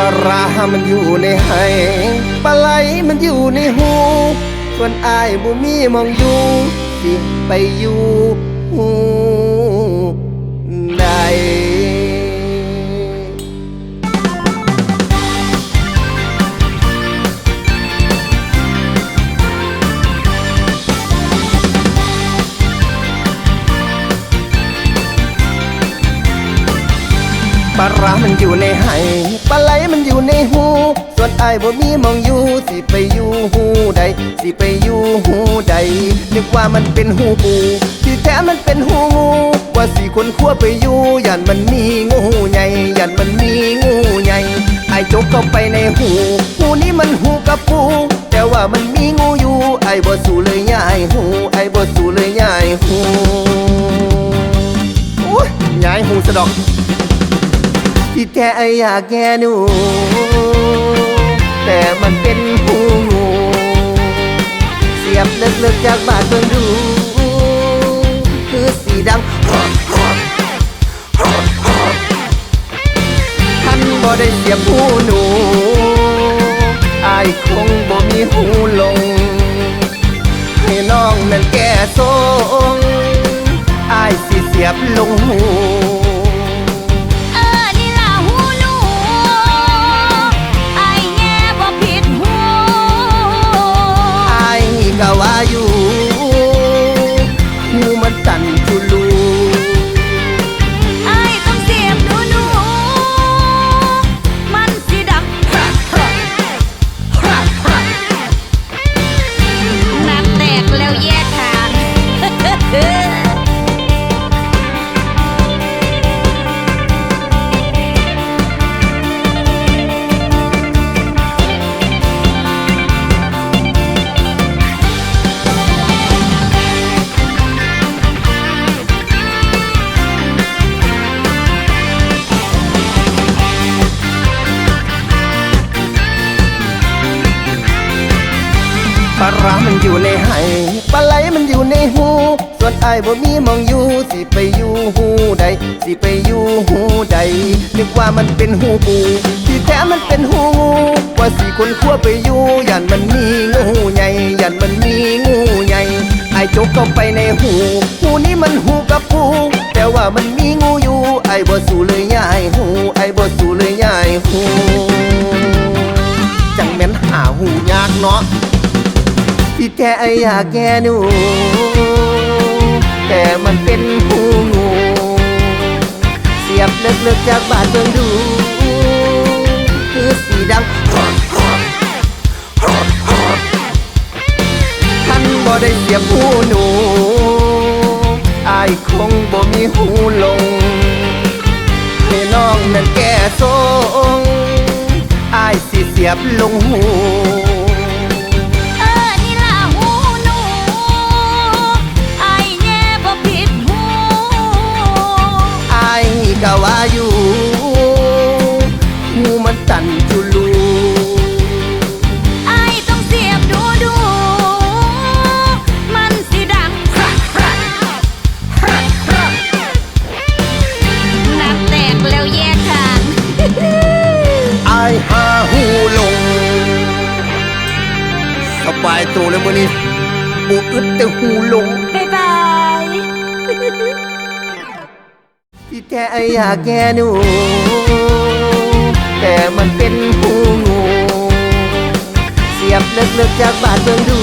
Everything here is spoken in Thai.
ลาร้ามันอยู่ในไหปลาไหลมันอยู่ในหูส่วนอายบ่มีมองอยู่สิไปอยู่หู ปลาร้ามันอยู่ในไหปลาไหลมันอยู่ในหู ส่วนอายบ่มีมองอยู่สิไปอยู่หูใด สิไปอยู่หูใด นึกว่ามันเป็นหูปูที่แท้มันเป็นหูงูว่าสิคนขั้วไปอยู่ยันมันมีงูใหญ่ยันมันมีงูใหญ่ไอายจกเข้าไปในหูหูนี้มันหูกระปูแต่ว่ามันมีงูอยู่ไอายบ่สู้เลยย่ายหูไอายบ่สู้เลยย่ายหูโอ้ยย่ายหูสะดอก ที่แท้อยากแกหนู แต่มันเป็นหูงูเสียบเลิกๆจากบาดเบิ่งดู คือสีดังท่านบ่ได้เสียบหูหนูอายคงบ่มีหูลง ให้น้องนั้นแก่ทรงอายสิเสียบลงหู ปลาไหลมันอยู่ในหู ส่วนอายบ่มีมองอยู่ สิไปอยู่หูใด สิไปอยู่หูใด นึกว่ามันเป็นหูปูที่แท้มันเป็นหูงูว่าสิคนขั้วไปอยู่ยันมันมีงูใหญ่ยันมันมีงูใหญ่ไอายจกเข้าไปในหู หูนี้มันหูกระปูแต่ว่ามันมีงูอยู่ ไอายบ่สู้เลยยายหู ไอายบ่สู้เลยยายหู แท้อยากแกหนู แต่มันเป็นหูงู เสียบเลิกๆจากบาดเบิ่งดู คือสีดังท่านบ่ได้เสียบหูหนูอายคงบ่มีหูลงให้น้องนั้นแก่ทรงอายสิเสียบลงหู ก็ว่าอยู่หูมันตันจุลูไอ้ต้องเสียบดูดู มันสิดังน้ำแตกแล้วแยกทางอายหาหูลง สบายตัวเลยมื้อนี้บูอึดแต่หูลง ที่แท้อยากแกหนู แต่มันเป็นหูงู เสียบเลิกๆจากบาดเบืองดู